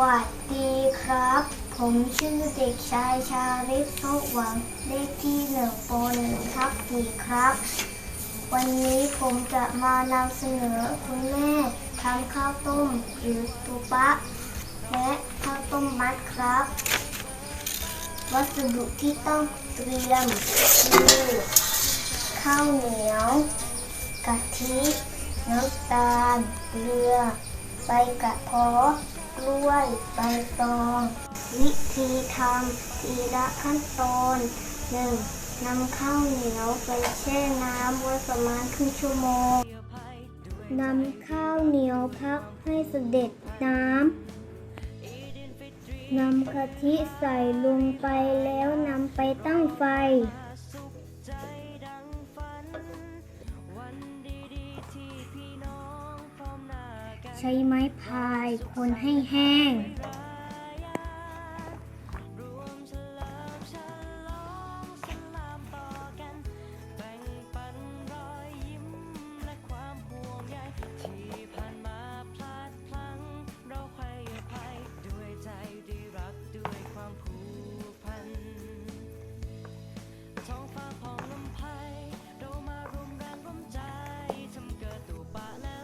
วัสดีครับ ผมชื่อเด็กชายชาลิฟสุหวังเลขที่หนึ่งปหนึ่งทับสี่ครับ วันนี้ผมจะมานำเสนอคุณแม่ทำข้าวต้มหรือตุปะ และข้าวต้มมัดครับ วัสดุที่ต้องเตรียมคือข้าวเหนียว กะทิ น้ำตาล เกลือใบกระเพาะ กล้วยใบตอง วิธีทำทีละขั้นตอนหนึ่งนำข้าวเหนียวไปแช่น้ำไว้ประมาณครึ่งชั่วโมงนำข้าวเหนียวพักให้เสด็จน้ำนำกะทิใส่ลงไปแล้วนำไปตั้งไฟ ใช้ไม้พายคนให้แห้ง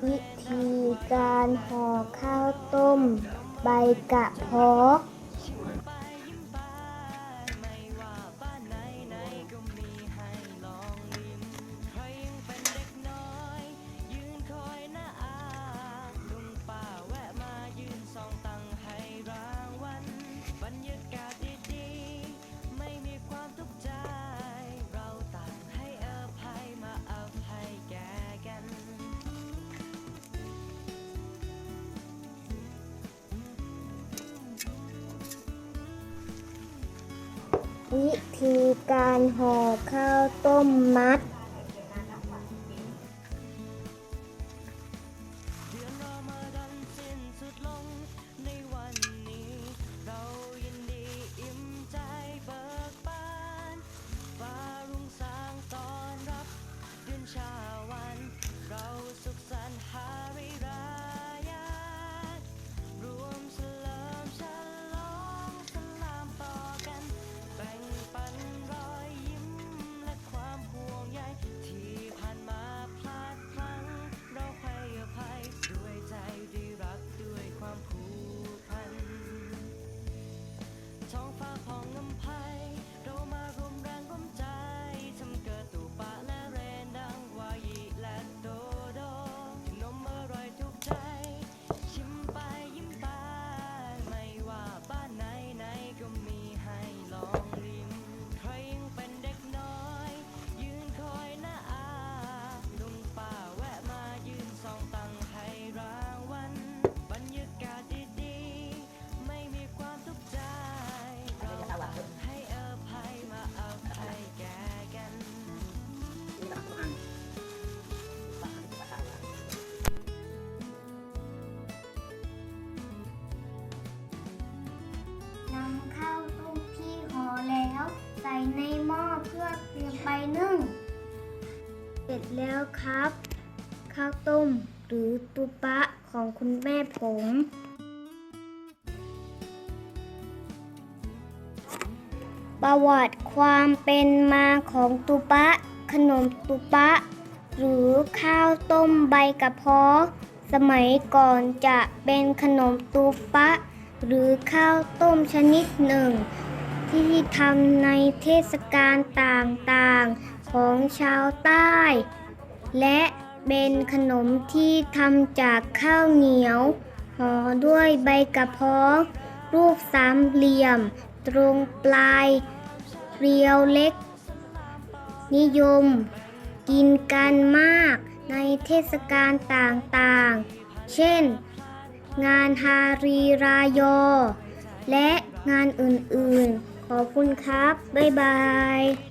วิ มีการห่อข้าวต้ม ใบกะเพราะ วิธีการห่อข้าวต้มมัดำข้าวต้มที่ห่อแล้ว ใส่ในหม้อเพื่อเตรียมไปนึ่ง เสร็จแล้วครับ ข้าวต้มหรือตุปะของคุณแม่ผมประวัติความเป็นมาของตุปะ ขนมตุปะ หรือข้าวต้มใบกระเพาะ สมัยก่อนจะเป็นขนมตุปะ หรือข้าวต้มชนิดหนึ่ง ที่ทำในเทศกาลต่างๆของชาวใต้ และเป็นขนมที่ทำจากข้าวเหนียวห่อด้วยใบกระเพาะรูปสามเหลี่ยม ตรงปลายเรียวเล็ก นิยม กินกันมากในเทศกาลต่างๆ เช่น งานฮารีรายอ และงานอื่นๆ ขอบคุณครับ บ๊ายบาย